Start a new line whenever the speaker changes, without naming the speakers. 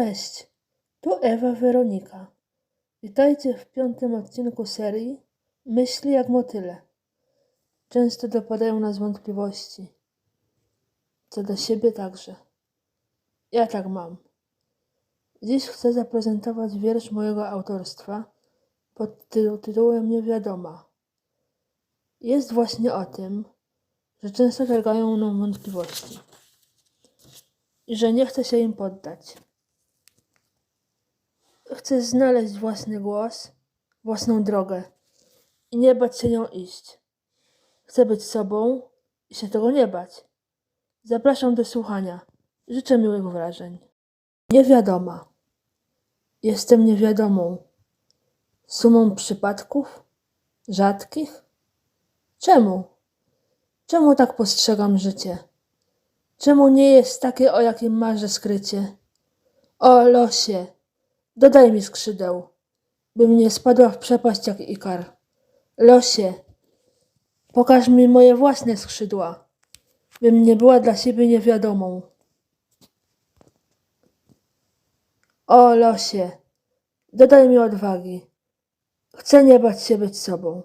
Cześć, tu Ewa Weronika. Witajcie w piątym odcinku serii Myśli jak motyle. Często dopadają nas wątpliwości. Co do siebie także. Ja tak mam. Dziś chcę zaprezentować wiersz mojego autorstwa pod ty- tytułem Niewiadoma. Jest właśnie o tym, że często targają mną wątpliwości i że nie chcę się im poddać. Chcę znaleźć własny głos, własną drogę i nie bać się nią iść. Chcę być sobą i się tego nie bać. Zapraszam do słuchania. Życzę miłych wrażeń. Niewiadoma. Jestem niewiadomą. Sumą przypadków? Rzadkich? Czemu? Czemu tak postrzegam życie? Czemu nie jest takie, o jakim marzę skrycie? O losie! Dodaj mi skrzydeł, bym nie spadła w przepaść jak ikar. Losie, pokaż mi moje własne skrzydła, bym nie była dla siebie niewiadomą. O losie, dodaj mi odwagi. Chcę nie bać się być sobą.